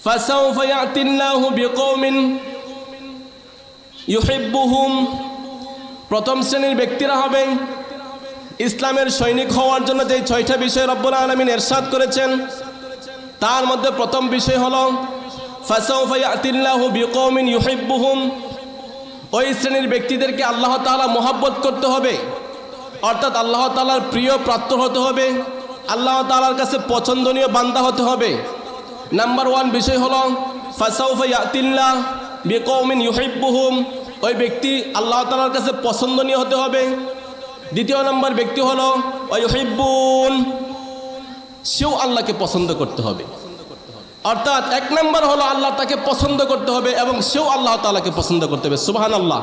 فسوف يأتي الله بقوم يحبهم প্রথম শ্রেণীর ব্যক্তিরা হবে ইসলামের সৈনিক হওয়ার জন্য যে ছয়টা বিষয় রব্বুল আলমিন এরশাদ করেছেন তার মধ্যে প্রথম বিষয় হলো ফাসাউফা ইয়াতিল্লাহু বিকৌমিন ইউহিব্বুহুম ওই শ্রেণীর ব্যক্তিদেরকে আল্লাহ তাআলা মোহাব্বত করতে হবে অর্থাৎ আল্লাহ তাআলার প্রিয় প্রাপ্ত হতে হবে আল্লাহ তাআলার কাছে পছন্দনীয় বান্দা হতে হবে নাম্বার ওয়ান বিষয় হলো, ফাসাউফা ইয়াতিল্লাহ বিকৌমিন ইউহিব্বুহুম। ওই ব্যক্তি আল্লাহ তালার কাছে পছন্দনীয় হতে হবে। দ্বিতীয় নম্বর ব্যক্তি হলো ওই হিব্বুন সেও আল্লাহকে পছন্দ করতে হবে। অর্থাৎ এক নম্বর হলো, আল্লাহ তাকে পছন্দ করতে হবে এবং সেও আল্লাহ তালাকে পছন্দ করতে হবে। সুবহান আল্লাহ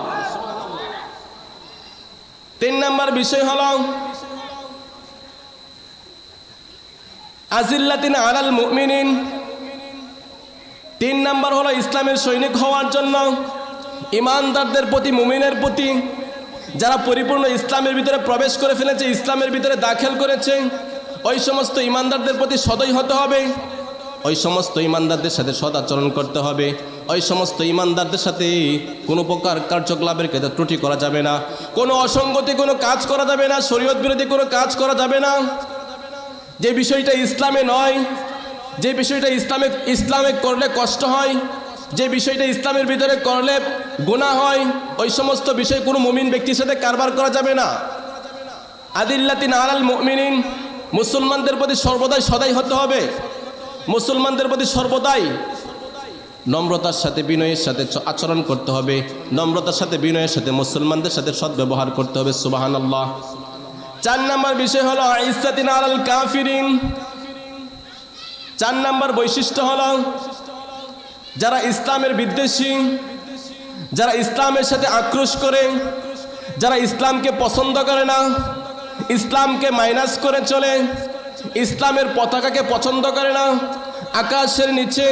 তিন নম্বর বিষয় হলো, আজিল্লাতিন আলাল মুমিনিন। তিন নম্বর হলো ইসলামের সৈনিক হওয়ার জন্য। ইমানদারদের প্রতি, মুমিনের প্রতি যারা পরিপূর্ণ ইসলামের ভিতরে প্রবেশ করে ফেলেছে, ইসলামের ভিতরে দাখিল করেছে, ওই সমস্ত ইমানদারদের প্রতি সদয় হতে হবে। ওই সমস্ত ইমানদারদের সাথে সদাচরণ করতে হবে। ওই সমস্ত ইমানদারদের সাথে কোনো প্রকার কার্যকলাপের ক্ষেত্রে ত্রুটি করা যাবে না। কোনো অসঙ্গতি, কোনো কাজ করা যাবে না। শরীয়ত বিরোধী কোনো কাজ করা যাবে না। যে বিষয়টা ইসলামে নয় যে বিষয়টা ইসলামে ইসলামে করলে কষ্ট হয়, যে বিষয়টা ইসলামের ভিতরে করলে গুণা হয়, ওই সমস্ত বিষয় কোনো মুমিন ব্যক্তির সাথে কারবার করা যাবে না। আদিল্লাতিন আলাল মুমিনিন, মুসলমানদের প্রতি সর্বদাই সদাই হতে হবে। মুসলমানদের প্রতি সর্বদাই নম্রতার সাথে, বিনয়ের সাথে আচরণ করতে হবে। নম্রতার সাথে, বিনয়ের সাথে, মুসলমানদের সাথে সদ্ব্যবহার করতে হবে সুবাহান আল্লাহ চার নম্বর বিষয় হলো ইসাতিন আলাল কাফিরিন চার নম্বর বৈশিষ্ট্য হল যারা ইসলামের বিদ্বেষী, যারা ইসলামের সাথে আক্রোশ করে, যারা ইসলামকে পছন্দ করে না, ইসলামকে মাইনাস করে চলে, ইসলামের পতাকাকে পছন্দ করে না, আকাশের নিচে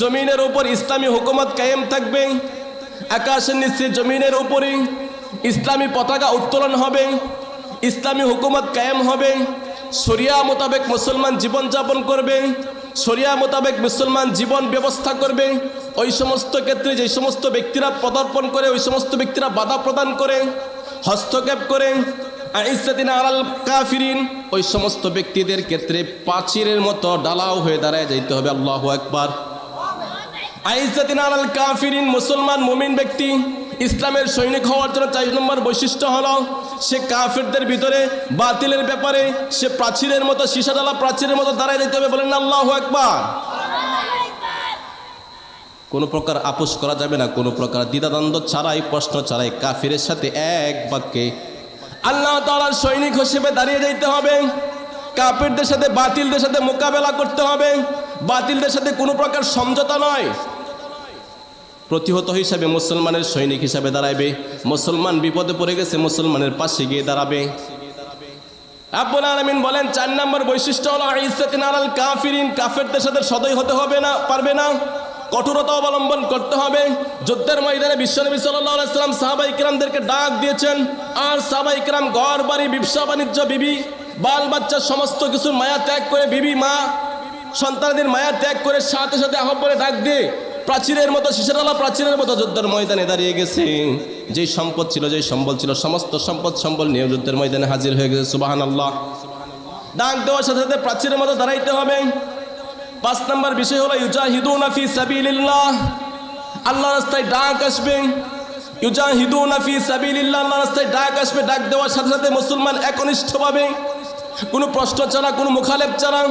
জমিনের উপর ইসলামী হুকুমত কায়েম থাকবে, আকাশের নিচে জমিনের উপরে ইসলামী পতাকা উত্তোলন হবে, ইসলামী হুকুমত কায়েম হবে শরিয়া মোতাবেক মুসলমান জীবনযাপন করবে, শরিয়া মোতাবেক মুসলমান জীবন ব্যবস্থা করবে। ওই সমস্ত ক্ষেত্রে যে সমস্ত ব্যক্তিরা পদার্পণ করে, ওই সমস্ত ব্যক্তিরা বাধা প্রদান করে, হস্তক্ষেপ করে আইসাদিন আলাল কাফিরিন, ওই সমস্ত ব্যক্তিদের ক্ষেত্রে প্রাচীরের মতো ডালাও হয়ে দাঁড়ায় যাইতে হবে। আল্লাহ একবার আইসাদিন আলাল কাফিরিন, মুসলমান মুমিন ব্যক্তি ইসলামের সৈনিক হওয়ার জন্য চার নম্বর বৈশিষ্ট্য হল, সে কাফেরদের ভিতরে বাতিলের ব্যাপারে, সে প্রাচীরের মতো সীসাডালা প্রাচীরের মতো দাঁড়ায় দিতে হবে বলেন আল্লাহ একবার কোনো প্রকার আপোষ করা যাবে না, কোনো প্রকার দ্বিধাদ্বন্দ্ব ছাড়াই, প্রশ্ন ছাড়াই কাফিরের সাথে এক বাক্যে আল্লাহ তাআলার সৈনিক হিসেবে দাঁড়িয়ে যাইতে হবে। কাফিরদের সাথে বাতিলদের সাথে মোকাবেলা করতে হবে। বাতিলদের সাথে কোনো প্রকার সমঝোতা নয়। প্রতিহত হিসাবে মুসলমানের সৈনিক হিসাবে দাঁড়াবে মুসলমান বিপদে পড়ে গেছে, মুসলমানের পাশে গিয়ে দাঁড়াবে। আব্বুল আলমিন বলেন, চার নম্বর বৈশিষ্ট্য হলো ইসরাতিন আলাল কাফিরিন কাফেরদের সাথে সদয় হতে হবে না, পারবে না। কঠোরতা অবলম্বন করতে হবে। যুদ্ধের ময়দানে বিশ্বনবী সাল্লাম সাহাবা ইকরামদেরকে ডাক দিয়েছেন। আর সাহাবা ইকরাম ঘর, বাড়ি, ব্যবসা, বাণিজ্য, বিবি, বাল বাচ্চা, সমস্ত কিছুর মায়া ত্যাগ করে, বিবি, মা, সন্তানদের মায়া ত্যাগ করে সাথে সাথে আহ্বানে ডাক দিয়ে প্রাচীরের মতো শিশারালা প্রাচীরের মতো যুদ্ধের ময়দানে দাঁড়িয়ে গেছে। যেই সম্পদ ছিল, যেই সম্বল ছিল, সমস্ত সম্পদ সম্বল নিয়ে যুদ্ধের ময়দানে হাজির হয়ে গেছে সুবাহান আল্লাহ ডাক দেওয়ার সাথে সাথে প্রাচীরের মতো দাঁড়াইতে হবে। পাঁচ নম্বর বিষয় হলো, ইউজাহিদুনা ফি সাবিলিল্লাহ। আল্লাহ রাস্তায় ডাক আসবে। ইউজাহিদুনা ফি সাবিলিল্লাহ, আল্লাহ রাস্তায় ডাক আসবে। ডাক দেওয়ার সাথে সাথে মুসলমান একনিষ্ঠভাবে কোনো প্রশ্ন ছাড়া, কোনো মুখালেপ ছাড়া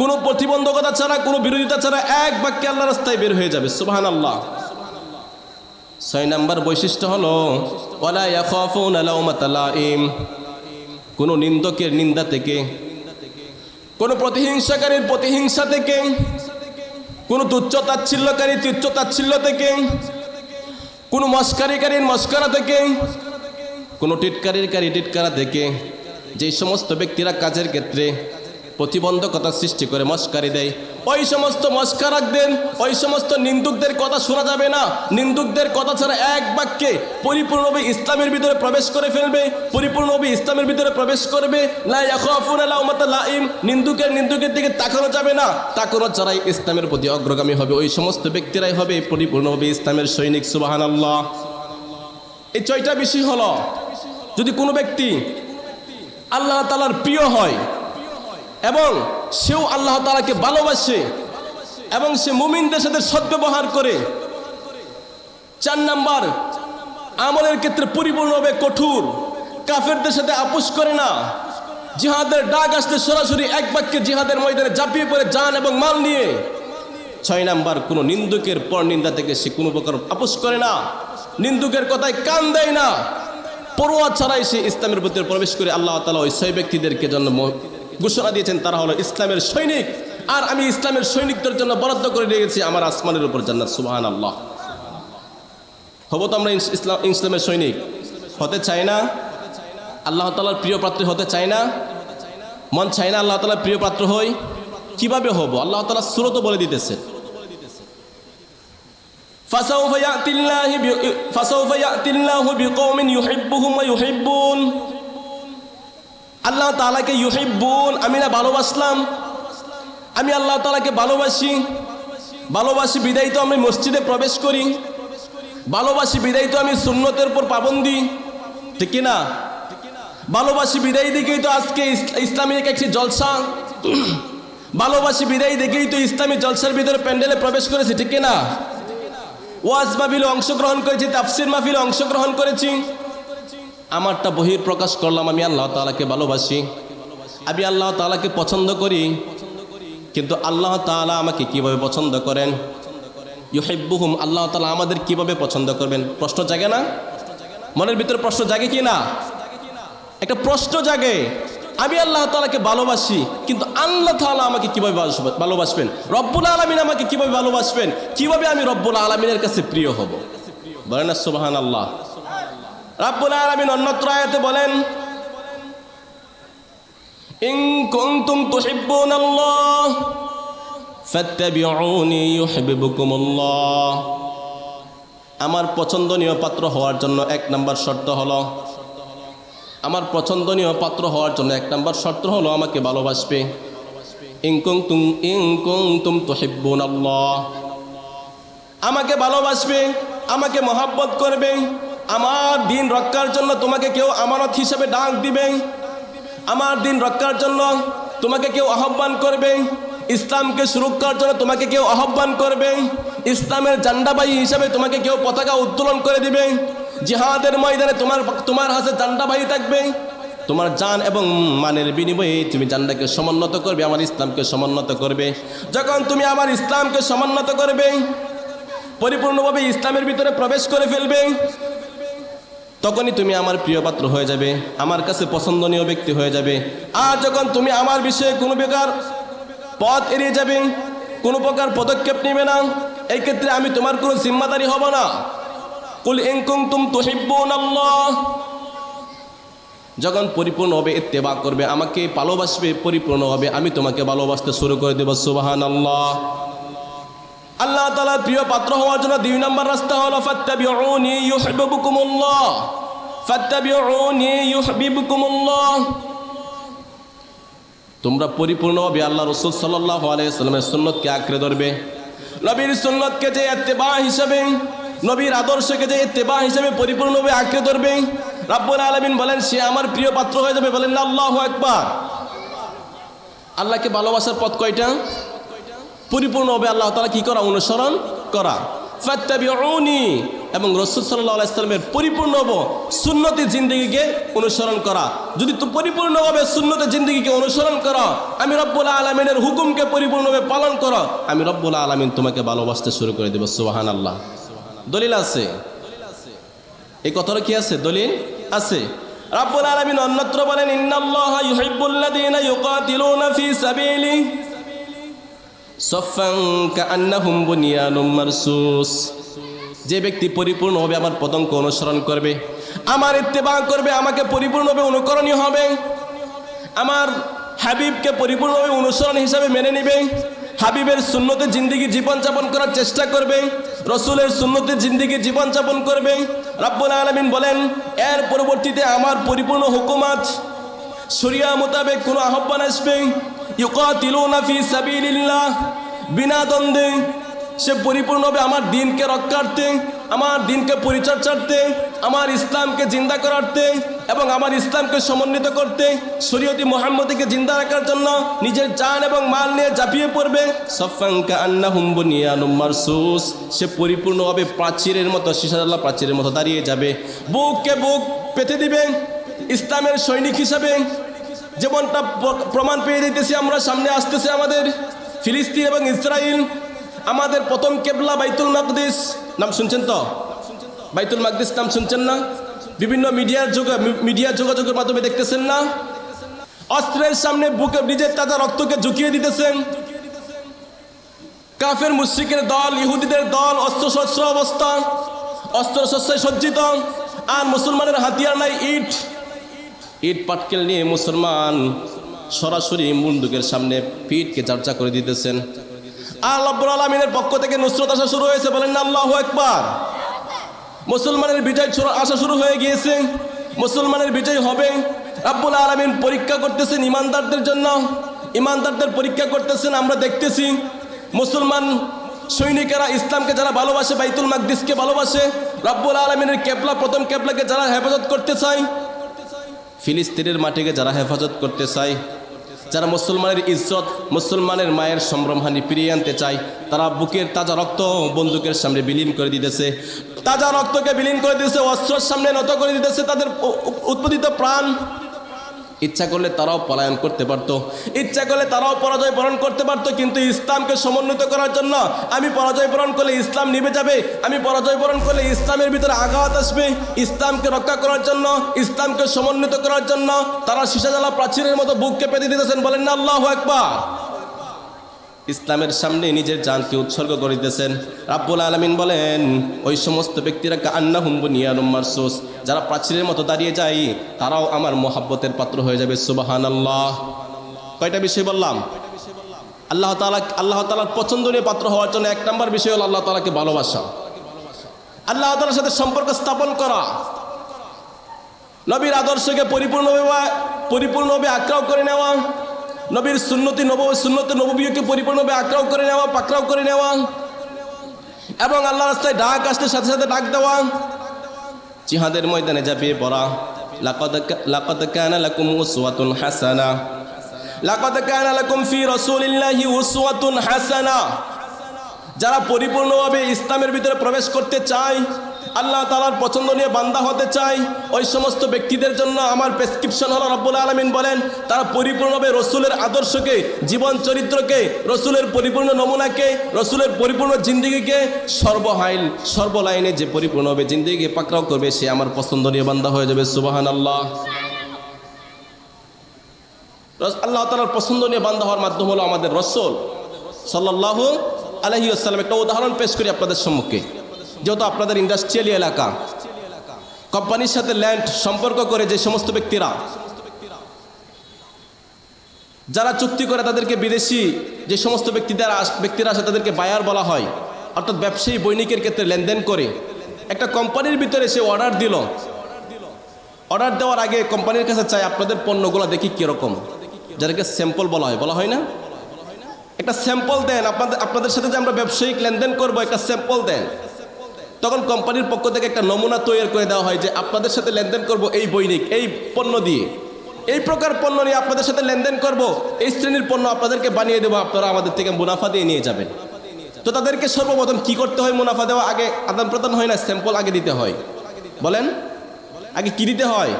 কোনো প্রতিবন্ধকতা ছাড়া, কোনো বিরোধিতা ছাড়া এক বাক্যে আল্লাহ রাস্তায় বের হয়ে যাবে। সুবহান আল্লাহ ছয় নম্বর বৈশিষ্ট্য হলো, ওয়ালা ইয়াখাফুনা লাউমাতা লাইম। কোনো নিন্দকের নিন্দা থেকে, কোনো প্রতিহিংসাকারীর প্রতিহিংসা থেকে, কোনো তুচ্ছ তাচ্ছিল্যকারী তুচ্ছ তাচ্ছিল্য থেকে, কোনো মস্কারিকারীর মস্কারা থেকে, কোনো টিটকারির কারী টিটকারা থেকে, যেই সমস্ত ব্যক্তিরা কাজের ক্ষেত্রে প্রতিবন্ধকতা সৃষ্টি করে মস্কারি দেয়। ওই সমস্ত মস্কা রাখবেন ওই সমস্ত নিন্দুকদের কথা শোনা যাবে না। নিন্দুকদের কথা ছাড়া এক বাক্যে পরিপূর্ণভাবে ইসলামের ভিতরে প্রবেশ করে ফেলবে। পরিপূর্ণভাবে ইসলামের ভিতরে প্রবেশ করবে। লাইম। নিন্দুকের নিন্দুকের দিকে তাকানো যাবে না। তাকানো ছাড়াই ইসলামের প্রতি অগ্রগামী হবে। ওই সমস্ত ব্যক্তিরাই হবে পরিপূর্ণভাবে ইসলামের সৈনিক, সুবহানাল্লাহ। এই ছয়টা বিষয় হলো, যদি কোনো ব্যক্তি আল্লাহ তালার প্রিয় হয় এবং সেও আল্লাহ তালাকে ভালোবাসে এবং সে মুমিনদের সাথে সদ্ব্যবহার করে। চার নাম্বার, আমলের ক্ষেত্রে পরিপূর্ণভাবে কঠোর। কাফেরদের সাথে আপোষ করে না। জিহাদের ডাক আসতে সরাসরি এক বাক্যে জিহাদের ময়দানে ঝাঁপিয়ে পড়ে যান এবং মাল নিয়ে। ছয় নাম্বার, কোনো নিন্দুকের পর নিন্দা থেকে সে কোনো প্রকার আপোষ করে না। নিন্দুকের কথায় কান দেয় না। পড়ুয়া ছাড়াই সে ইসলামের প্রতি প্রবেশ করে আল্লাহ তালা ওই ছয় ব্যক্তিদেরকে জন্য ঘোষণা দিয়েছেন তারা হলো ইসলামের সৈনিক আর আমি ইসলামের সৈনিকদের জন্য বরাদ্দ করে রেখেছি আমার আসমানের উপর জান্নাত সুবহান আল্লাহ হবো তো আমরা ইস- ইসলাম ইসলামের সৈনিক হতে চাই না আল্লাহ তালার প্রিয় পাত্র হতে চাই না মন চাই না আল্লাহ তালার প্রিয় পাত্র হই কিভাবে হব আল্লাহ তালা সুরত বলে দিতেছে فسوف يأتي الله ب... فسوف يأتي الله بقوم يحبهم ويحبون আল্লাহ তালাকে তাআলাকে ইউহিব্বুন আমি না ভালোবাসলাম। আমি আল্লাহ তালাকে ভালোবাসি। ভালোবাসি বিদায় তো আমি মসজিদে প্রবেশ করি। ভালোবাসি বিদায় তো আমি সুন্নতের উপর পাবন্দি। ঠিক কি না ভালোবাসি বিদায় দেখেই তো আজকে ইস- ইসলামিক একটি জলসা। ভালোবাসি বিদায় দেখেই তো ইসলামী জলসার ভিতরে প্যান্ডেলে প্রবেশ করেছি, ঠিক কি না ওয়াজ মাহফিলে অংশগ্রহণ করেছি, তাফসির মাহফিলে অংশগ্রহণ করেছি। আমারটা বহির প্রকাশ করলাম, আমি আল্লাহ তালাকে ভালোবাসি। আমি আল্লাহ তাআলাকে পছন্দ করি, কিন্তু আল্লাহ তাআলা আমাকে কীভাবে পছন্দ করেন? ইউহিব্বুহুম, আল্লাহ তালা আমাদের কীভাবে পছন্দ করবেন? প্রশ্ন জাগে না? মনের ভিতরে প্রশ্ন জাগে কি না? একটা প্রশ্ন জাগে, আমি আল্লাহ তাআলাকে ভালোবাসি, কিন্তু আল্লাহ তাআলা আমাকে কীভাবে ভালোবাসবেন? রব্বুল আলমিন আমাকে কীভাবে ভালোবাসবেন? কীভাবে আমি রব্বুল আলমিনের কাছে প্রিয় হব? বলেন সুবাহান আল্লাহ রব্বুল আলমিন অন্যত্র আয়াতে বলেন, ইন কুনতুম তুহিব্বুনাল্লাহ, ফাত্তাবিউনি ইউহিব্বুকুমুল্লাহ। আমার পছন্দনীয় পাত্র হওয়ার জন্য এক নাম্বার শর্ত হলো, আমার পছন্দনীয় পাত্র হওয়ার জন্য এক নাম্বার শর্ত হলো আমাকে ভালোবাসবে। ইংকুং তুম ইংকুং তুম তোহিব্বুন আল্লাহ আমাকে ভালোবাসবে, আমাকে মহাব্বত করবে আমার দিন রক্ষার জন্য তোমাকে কেউ আমানত হিসেবে ডাক দিবে আমার দিন রক্ষার জন্য তোমাকে কেউ আহ্বান করবে ইসলামকে সুরক্ষার জন্য তোমাকে কেউ আহ্বান করবে ইসলামের জান্ডাবাহী হিসাবে তোমাকে কেউ পতাকা উত্তোলন করে দিবে জিহাদের ময়দানে তোমার তোমার হাতে জান্ডাবাহী থাকবে। তোমার জান এবং মানের বিনিময়ে তুমি জান্ডাকে সমুন্নত করবে, আমার ইসলামকে সমুন্নত করবে। যখন তুমি আমার ইসলামকে সমুন্নত করবে, পরিপূর্ণভাবে ইসলামের ভিতরে প্রবেশ করে ফেলবে তখনই তুমি আমার প্রিয় পাত্র হয়ে যাবে, আমার কাছে পছন্দনীয় ব্যক্তি হয়ে যাবে। আর যখন তুমি আমার বিষয়ে কোনো প্রকার পথ এড়িয়ে যাবে, কোনো প্রকার পদক্ষেপ নেবে না, এই ক্ষেত্রে আমি তোমার কোনো জিম্মাদারি হব না। কুল ইনকুম তুম যখন পরিপূর্ণ হবে, ইত্তেবা করবে, আমাকে ভালোবাসবে, পরিপূর্ণ হবে, আমি তোমাকে ভালোবাসতে শুরু করে দেব সুবাহান আল্লাহ আল্লাহ তাআলার প্রিয় পাত্র হওয়ার জন্য দুই নম্বর রাস্তা হলো ফাত্তাবিউনি ইউহিব্বুকুমুল্লাহ। ফাত্তাবিউনি ইউহিব্বুকুমুল্লাহ। তোমরা পরিপূর্ণভাবে আল্লাহ রসুল সাল্লাহ আলাইসাল্লামের সুন্নতকে আঁকড়ে ধরবে। নবীর সুন্নতকে যে এত্তেবা হিসাবে, নবীর আদর্শকে যে এত্তেবা হিসাবে পরিপূর্ণভাবে আঁকড়ে ধরবে, রাব্বুল আলমিন বলেন, সে আমার প্রিয় পাত্র হয়ে যাবে। বলেন আল্লাহ একবার আল্লাহকে ভালোবাসার পথ কয়টা? পরিপূর্ণভাবে আল্লাহ তালা কি করা? অনুসরণ করা। এবং রসুল সাল্লাহ ইসলামের পরিপূর্ণ সুন্নতি জিন্দগিকে অনুসরণ করা। যদি তো পরিপূর্ণভাবে সুন্নতি জিন্দগিকে অনুসরণ করো, আমি রব্বুল আলমিনের হুকুমকে পরিপূর্ণভাবে পালন করো, আমি রব্বুল আলমিন তোমাকে ভালোবাসতে শুরু করে দেবো সোহান আল্লাহ দলিল আছে? এই কথাটা কি আছে? দলিল আছে। রাব্বুল আলামিন অন্যত্র বলেন, ইন্নাল্লাহা ইউহিব্বুল্লাযীনা ইউকাতিলুনা ফি যে ব্যক্তি পরিপূর্ণভাবে আমার পতঙ্গ অনুসরণ করবে, আমার ইত্তেবা করবে, আমাকে পরিপূর্ণভাবে অনুকরণীয় হবে, আমার হাবিবকে পরিপূর্ণভাবে অনুসরণ হিসাবে মেনে নেবে, হাবিবের সুন্নতে জিন্দিগি জীবনযাপন করার চেষ্টা করবে, রসুলের সুন্নতে জিন্দিগি জীবনযাপন করবে। রাব্বুল আলমিন বলেন, এর পরবর্তীতে আমার পরিপূর্ণ হুকুমাত শরিয়া মোতাবেক কোনো আহ্বান আসবে। ইউকাতিলুনা ফি সাবিলিল্লাহ। বিনা দ্বন্দ্বে সে পরিপূর্ণভাবে আমার দিনকে রক্ষার্থে, আমার দিনকে পরিচর্যার্থে আমার ইসলামকে জিন্দা করার্থে এবং আমার ইসলামকে সমন্বিত করতে শরীয়তি মোহাম্মদকে জিন্দা রাখার জন্য নিজের জান এবং মাল নিয়ে ঝাঁপিয়ে পড়বে। সফাঙ্কা আন্না হুম্বনিয়ানুম মারসুস। সে পরিপূর্ণভাবে প্রাচীরের মতো শিশাদাল্লাহ প্রাচীরের মতো দাঁড়িয়ে যাবে। বুককে বুক পেতে দিবে। ইসলামের সৈনিক হিসাবে যেমনটা প্রমাণ পেয়ে দিতেছি, আমরা সামনে আসতেছে আমাদের ফিলিস্তিন এবং ইসরায়েল আমাদের প্রথম কেবলা বাইতুল মাকদিস। নাম শুনছেন তো? বাইতুল মাকদিস নাম শুনছেন না? বিভিন্ন মিডিয়ার যোগ, মিডিয়া যোগাযোগের মাধ্যমে দেখতেছেন না? অস্ত্রের সামনে বুকে নিজের তাজা রক্তকে ঝুঁকিয়ে দিতেছেন। কাফের মুশ্রিকের দল, ইহুদিদের দল অস্ত্র শস্ত্র অবস্থা অস্ত্র শস্ত্রে সজ্জিত, আর মুসলমানের হাতিয়ার নাই, ইট। ইট পাটকেল নিয়ে মুসলমান সরাসরি মুন্ডুকের সামনে পিঠকে চর্চা করে দিতেছেন। আল্লাহ আলমিনের পক্ষ থেকে নুসরত আসা শুরু হয়েছে, বলেন আল্লাহ একবার মুসলমানের বিজয় আসা শুরু হয়ে গিয়েছে। মুসলমানের বিজয় হবে। আব্বুল আলমিন পরীক্ষা করতেছেন ইমানদারদের জন্য। ইমানদারদের পরীক্ষা করতেছেন, আমরা দেখতেছি মুসলমান সৈনিকেরা ইসলামকে যারা ভালোবাসে, বাইতুল মাকদিসকে ভালোবাসে, রাব্বুল আলমিনের কেবলা, প্রথম কেবলাকে যারা হেফাজত করতে চায় ফিলিস্তিনের মাটিকে যারা হেফাজত করতে চায়, যারা মুসলমানের ইজ্জত, মুসলমানের মায়ের সম্ভ্রমহানি ফিরিয়ে আনতে চায়, তারা বুকের তাজা রক্ত বন্দুকের সামনে বিলীন করে দিতেছে। তাজা রক্তকে বিলীন করে দিতেছে, অস্ত্রের সামনে নত করে দিতেছে তাদের উৎপাদিত প্রাণ। ইচ্ছা করলে তারাও পলায়ন করতে পারত। ইচ্ছা করলে তারাও পরাজয় বরণ করতে পারত, কিন্তু ইসলামকে সমন্বিত করার জন্য আমি পরাজয় বরণ করলে ইসলাম নিবে যাবে, আমি পরাজয় বরণ করলে ইসলামের ভিতরে আঘাত আসবে। ইসলামকে রক্ষা করার জন্য, ইসলামকে সমন্বিত করার জন্য তারা সীসাজালা প্রাচীরের মতো বুককে পেতে দিতেছেন। বলেন না, আল্লাহ একবার ইসলামের সামনে নিজের জানকে উৎসর্গ করে দিতেছেন রাব্বুল আলমিন বলেন, ওই সমস্ত ব্যক্তিরা আন্না হুম্বু নিয়ানুম মারসুস। যারা প্রাচীরের মতো দাঁড়িয়ে যায়, তারাও আমার মোহাব্বতের পাত্র হয়ে যাবে। সুবাহান আল্লাহ কয়টা বিষয় বললাম? আল্লাহ তালা আল্লাহ তালার পছন্দনীয় পাত্র হওয়ার জন্য এক নম্বর বিষয় হল আল্লাহ তালাকে ভালোবাসা। আল্লাহ তালার সাথে সম্পর্ক স্থাপন করা। নবীর আদর্শকে পরিপূর্ণভাবে পরিপূর্ণভাবে আক্রাও করে নেওয়া। নবীর সুন্নতি নব সুন্নতি নবীকে পরিপূর্ণভাবে আক্রাও করে নেওয়া, পাকড়াও করে নেওয়া। এবং আল্লাহ রাস্তায় ডাক আসতে সাথে সাথে ডাক দেওয়া। জিহাদের ময়দানে ঝাঁপিয়ে পড়া। হাসানা। হাসানা। যারা পরিপূর্ণভাবে ইসলামের ভিতরে প্রবেশ করতে চায় আল্লাহ তালার পছন্দনীয় বান্দা হতে চায় ওই সমস্ত ব্যক্তিদের জন্য আমার প্রেসক্রিপশন হলো রব্বুল আলমিন বলেন, তারা পরিপূর্ণভাবে রসুলের আদর্শকে, জীবন চরিত্রকে, রসুলের পরিপূর্ণ নমুনাকে, রসুলের পরিপূর্ণ জিন্দিগিকে সর্বহাইল, সর্বলাইনে যে পরিপূর্ণভাবে জিন্দিগিকে পাকড়াও করবে, সে আমার পছন্দনীয় বান্দা হয়ে যাবে সুবাহান আল্লাহ আল্লাহ তালার পছন্দ নিয়ে বান্দা হওয়ার মাধ্যম হলো আমাদের রসুল। সাল্লাহ আলহি আসসালাম একটা উদাহরণ পেশ করি আপনাদের সম্মুখে। যেহেতু আপনাদের ইন্ডাস্ট্রিয়াল এলাকা কোম্পানির সাথে ল্যান্ড সম্পর্ক করে যে সমস্ত ব্যক্তিরা, যারা চুক্তি করে তাদেরকে বিদেশি যে সমস্ত ব্যক্তিদের ব্যক্তিরা আসে তাদেরকে বায়ার বলা হয়, অর্থাৎ ব্যবসায়ী বৈনিকের ক্ষেত্রে লেনদেন করে। একটা কোম্পানির ভিতরে সে অর্ডার দিল। অর্ডার দেওয়ার আগে কোম্পানির কাছে চাই আপনাদের পণ্যগুলো দেখি কীরকম? যাদেরকে স্যাম্পল বলা হয়। বলা হয় না? একটা স্যাম্পল দেন। আপনাদের আপনাদের সাথে যে আমরা ব্যবসায়িক লেনদেন করব, একটা স্যাম্পল দেন। তখন কোম্পানির পক্ষ থেকে একটা নমুনা তৈরি করে দেওয়া হয় যে আপনাদের সাথে লেনদেন করব এই বৈনিক, এই পণ্য দিয়ে। এই প্রকার পণ্য নিয়ে আপনাদের সাথে লেনদেন করব, এই শ্রেণির পণ্য আপনাদেরকে বানিয়ে দেবো, আপনারা আমাদের থেকে মুনাফা দিয়ে নিয়ে যাবেন। তো তাদেরকে সর্বপ্রথম কি করতে হয় মুনাফা দেওয়া? আগে আদান প্রদান হয় না স্যাম্পল আগে দিতে হয়। বলেন? আগে কি দিতে হয়?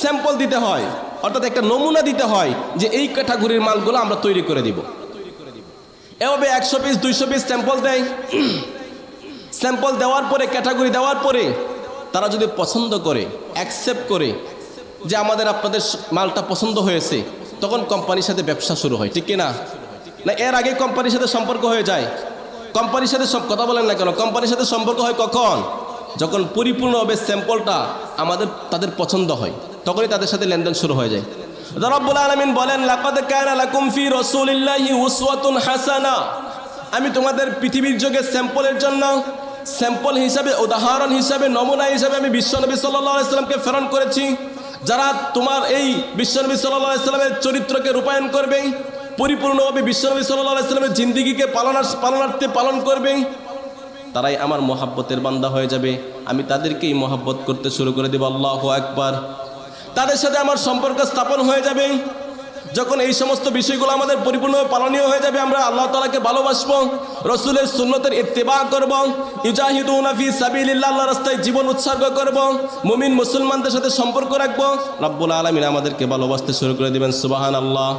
স্যাম্পল দিতে হয়। অর্থাৎ একটা নমুনা দিতে হয় যে এই ক্যাটাগরির মালগুলো আমরা তৈরি করে দিব। এভাবে একশো পিস, দুইশো পিস স্যাম্পল দেয়। স্যাম্পল দেওয়ার পরে, ক্যাটাগরি দেওয়ার পরে তারা যদি পছন্দ করে অ্যাকসেপ্ট করে যে আমাদের আপনাদের মালটা পছন্দ হয়েছে, তখন কোম্পানির সাথে ব্যবসা শুরু হয়, ঠিক কিনা? না, এর আগে কোম্পানির সাথে সম্পর্ক হয়ে যায়। কোম্পানির সাথে সব কথা বলেন না কেন? কোম্পানির সাথে সম্পর্ক হয় কখন? যখন পরিপূর্ণভাবে স্যাম্পলটা আমাদের, তাদের পছন্দ হয়, তখনই তাদের সাথে লেনদেন শুরু হয়ে যায়। বলেন হাসানা। আমি তোমাদের পৃথিবীর যোগে স্যাম্পলের জন্য স্যাম্পল হিসাবে, উদাহরণ হিসাবে, নমুনা হিসাবে আমি বিশ্বনবী সাল্লামকে প্রেরণ করেছি। যারা তোমার এই বিশ্বনবী সাল্লামের চরিত্রকে রূপায়ণ করবে, পরিপূর্ণভাবে বিশ্বনবী সাল্লামের জিন্দেগিকে পালনার পালনার্থে পালন করবে, তারাই আমার মহাব্বতের বান্দা হয়ে যাবে। আমি তাদেরকেই মহাব্বত করতে শুরু করে দেব, আল্লাহ একবার তাদের সাথে আমার সম্পর্ক স্থাপন হয়ে যাবে। যখন এই সমস্ত বিষয়গুলো আমাদের পরিপূর্ণভাবে পালনীয় হয়ে যাবে, আমরা আল্লাহ তালাকে ভালোবাসবো, রসুলের সুন্নতের ইত্তেবা করব ইজাহিদুনাফি সাবিলিল্লাহ আল্লাহ রাস্তায় জীবন উৎসর্গ করব, মুমিন মুসলমানদের সাথে সম্পর্ক রাখব। রব্বুল আলমিন আমাদেরকে ভালোবাসতে শুরু করে দেবেন সুবাহান আল্লাহ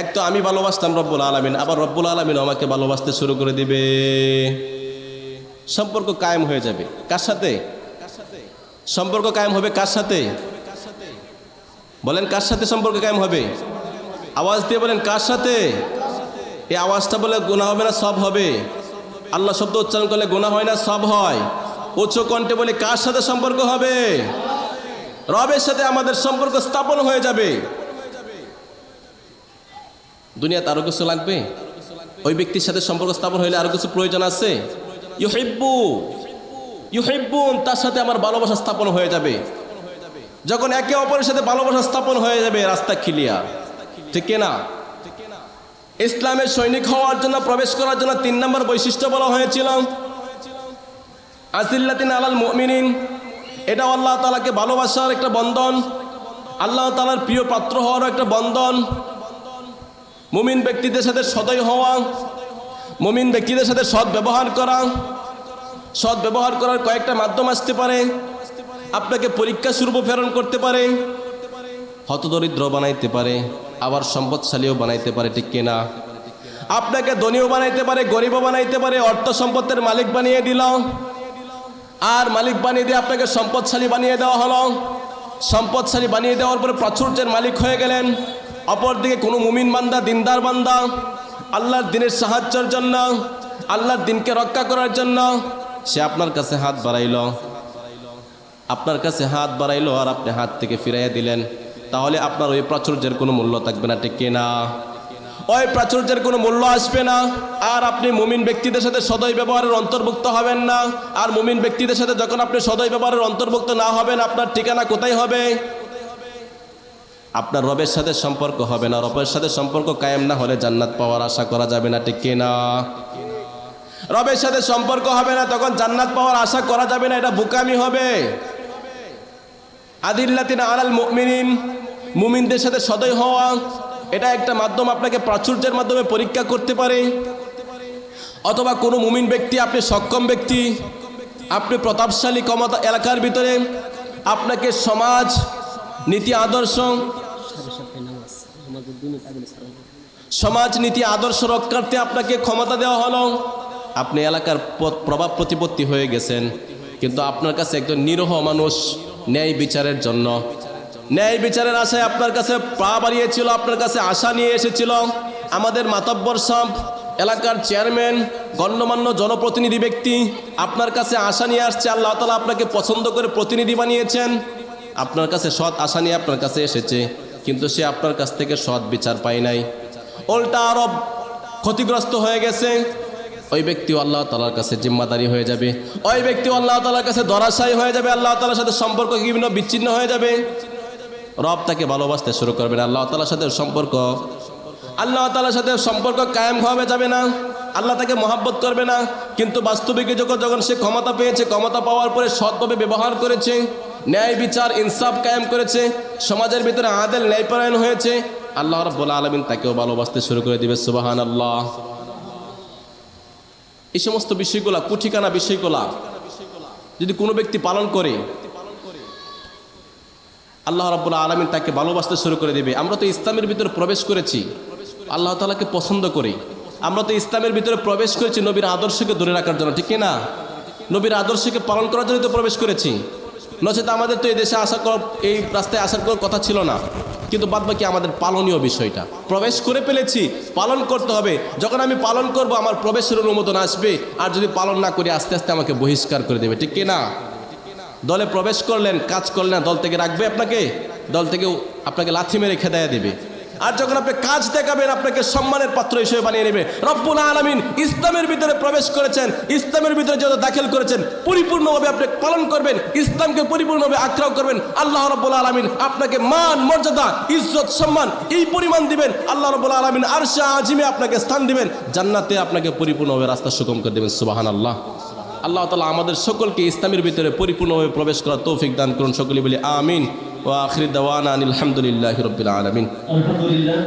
এক তো আমি ভালোবাসতাম রব্বুল আলমিন, আবার রব্বুল আলমিন আমাকে ভালোবাসতে শুরু করে দিবে। সম্পর্ক কায়েম হয়ে যাবে, কার সাথে? সম্পর্ক কায়েম হবে কার সাথে? বলেন কার সাথে সম্পর্ক কায়েম হবে? আওয়াজ দিয়ে বলেন, কার সাথে? এই আওয়াজটা বলে গোনা হবে না, সব হবে। আল্লাহ শব্দ উচ্চারণ করলে গোনা হয় না, সব হয়। উচ্চ কণ্ঠে বলে, কার সাথে সম্পর্ক হবে? রবের সাথে আমাদের সম্পর্ক স্থাপন হয়ে যাবে। দুনিয়াতে আরও কিছু লাগবে? ওই ব্যক্তির সাথে সম্পর্ক স্থাপন হইলে আরও কিছু প্রয়োজন আছে? ইউহিব্বু। ইউহিব্বুন, তার সাথে আমার ভালোবাসা স্থাপন হয়ে যাবে। যখন একে অপরের সাথে ভালোবাসা স্থাপন হয়ে যাবে, রাস্তা ক্লিয়ার ঠিক না? ইসলামের সৈনিক হওয়ার জন্য, প্রবেশ করার জন্য তিন নম্বর বৈশিষ্ট্য বলা হয়েছিল। আসিল্লাতিন আলাল মুমিনিন, এটা আল্লাহ তালাকে ভালোবাসার একটা বন্ধন, আল্লাহ তালার প্রিয় পাত্র হওয়ার একটা বন্ধন। মুমিন ব্যক্তিদের সাথে সদয় হওয়া, মুমিন ব্যক্তিদের সাথে সৎ ব্যবহার করা, সৎ ব্যবহার করার কয়েকটা মাধ্যম আসতে পারে, আপনাকে পরীক্ষা স্বরূপ প্রেরণ করতে পারে, হতদরিদ্র বানাইতে পারে। আবার সম্পদশালীও বানাইতে পারে, ঠিক কিনা? আপনাকে ধনীও বানাইতে পারে, গরিবও বানাইতে পারে, অর্থ সম্পদের মালিক বানিয়ে দিল আর মালিক বানিয়ে দিয়ে আপনাকে সম্পদশালী বানিয়ে দেওয়া হলো। সম্পদশালী বানিয়ে দেওয়ার পরে প্রাচুর্যের মালিক হয়ে গেলেন। অপরদিকে কোনো মুমিন বান্দা, দিনদার বান্দা, আল্লাহর দিনের সাহায্যের জন্য, আল্লাহর দিনকে রক্ষা করার জন্য সে আপনার কাছে হাত বাড়াইল। আপনার কাছে হাত বাড়াইলো আর আপনি হাত থেকে ফিরাইয়া দিলেন। তাহলে আপনার ওই প্রাচুর্যের কোনো মূল্য থাকবে না, ঠিক না ওই প্রাচুর্যের কোনো মূল্য আসবে না। আর আপনি মুমিন ব্যক্তিদের সাথে সদয় ব্যবহারের অন্তর্ভুক্ত হবেন না। আর মুমিন ব্যক্তিদের সাথে যখন আপনি সদয় ব্যবহারের অন্তর্ভুক্ত না হবেন, আপনার ঠিকানা কোথায় হবে? আপনার রবের সাথে সম্পর্ক হবে না। রবের সাথে সম্পর্ক কায়েম না হলে জান্নাত পাওয়ার আশা করা যাবে না, ঠিক না রবের সাথে সম্পর্ক হবে না, তখন জান্নাত পাওয়ার আশা করা যাবে না, এটা বুকামি হবে। আদিল্লাতিন আলাল মুমিনিন। মুমিনদের সাথে সদয় হওয়া, এটা একটা মাধ্যম আপনাকে প্রাচুর্যের মাধ্যমে পরীক্ষা করতে পারে। অথবা কোনো মুমিন ব্যক্তি, আপনি সক্ষম ব্যক্তি, আপনি প্রতাপশালী ক্ষমতা এলাকার ভিতরে, আপনাকে সমাজ, নীতি, আদর্শ, সমাজ, নীতি, আদর্শ রক্ষার্থে আপনাকে ক্ষমতা দেওয়া হলো। আপনি এলাকার প্রভাব প্রতিপত্তি হয়ে গেছেন। কিন্তু আপনার কাছে একজন নিরহ মানুষ ন্যায় বিচারের জন্য ন্যায় বিচারের আশায় আপনার কাছে পা বাড়িয়েছিল, আপনার কাছে আশা নিয়ে এসেছিল। আমাদের মাতব্বর সাহ এলাকার চেয়ারম্যান, গণ্যমান্য জনপ্রতিনিধি ব্যক্তি, আপনার কাছে আশা নিয়ে আসছে, আল্লাহ তালা আপনাকে পছন্দ করে প্রতিনিধি বানিয়েছেন। আপনার কাছে সৎ আশা নিয়ে আপনার কাছে এসেছে, কিন্তু সে আপনার কাছ থেকে সৎ বিচার পায় নাই। উল্টা আরব ক্ষতিগ্রস্ত হয়ে গেছে। ওই ব্যক্তিও আল্লাহ তালার কাছে জিম্মাদারি হয়ে যাবে। ওই ব্যক্তিও আল্লাহ তালার কাছে দরাশায়ী হয়ে যাবে, আল্লাহ তালার সাথে সম্পর্ক বিভিন্ন বিচ্ছিন্ন হয়ে যাবে। রব তাকে ভালোবাসতে শুরু করবেন। আল্লাহ তালার সাথে সম্পর্ক। আল্লাহ তালার সাথে সম্পর্ক কায়েম হবে যাবে না। আল্লাহ তাকে মহাব্বত করবে না। কিন্তু বাস্তবিক যখন যখন সে ক্ষমতা পেয়েছে, ক্ষমতা পাওয়ার পরে সৎভাবে ব্যবহার করেছে, ন্যায় বিচার, ইনসাফ কায়েম করেছে, সমাজের ভিতরে আদেল ন্যায়পরায়ণ হয়েছে, আল্লাহ রব্বুল আলমিন তাকেও ভালোবাসতে শুরু করে দিবে সুবাহান আল্লাহ এই সমস্ত বিষয়গুলা, কুঠিকানা বিষয়গুলা, যদি কোনো ব্যক্তি পালন করে আল্লাহ রাবুল্লাহ আলমিন তাকে ভালোবাসতে শুরু করে দেবে। আমরা তো ইসলামের ভিতরে প্রবেশ করেছি। আল্লাহ তালাকে পছন্দ করি। আমরা তো ইসলামের ভিতরে প্রবেশ করেছি নবীর আদর্শকে ধরে রাখার জন্য, ঠিক না? নবীর আদর্শকে পালন করার জন্য তো প্রবেশ করেছি। নচেত আমাদের তো এই দেশে আসা কর এই রাস্তায় আসার কোনো কথা ছিল না। কিন্তু বাদ বাকি আমাদের পালনীয় বিষয়টা। প্রবেশ করে ফেলেছি, পালন করতে হবে। যখন আমি পালন করব, আমার প্রবেশের অনুমোদন আসবে। আর যদি পালন না করি, আস্তে আস্তে আমাকে বহিষ্কার করে দেবে, ঠিক না? দলে প্রবেশ করলেন, কাজ করলেন, দল থেকে রাখবে আপনাকে, দল থেকে আপনাকে লাথি মেরে খেদাইয়া দেবে। আর যখন আপনি কাজ দেখাবেন, আপনাকে সম্মানের পাত্র হিসেবে বানিয়ে নেবে। রব্বুল আলমিন ইসলামের ভিতরে প্রবেশ করেছেন, ইসলামের ভিতরে যত দাখিল করেছেন, পরিপূর্ণভাবে আপনি পালন করবেন, ইসলামকে পরিপূর্ণভাবে আক্রাও করবেন। আল্লাহ রব্বুল আলমিন আপনাকে মান, মর্যাদা, ইজ্জত, সম্মান এই পরিমাণ দিবেন। আল্লাহ রব্বুল আলমিন আর আরশা আজিমে আপনাকে স্থান দিবেন। জান্নাতে আপনাকে পরিপূর্ণভাবে রাস্তা সুগম করে দেবেন সুবাহান আল্লাহ আল্লাহ তালা আমাদের সকলকে ইসলামের ভিতরে পরিপূর্ণভাবে প্রবেশ করা তৌফিক দান করুন। সকলে বলি আমিন ও আখরি দাওয়ান আলহামদুলিল্লাহ রবিল আলমিন। আলহামদুলিল্লাহ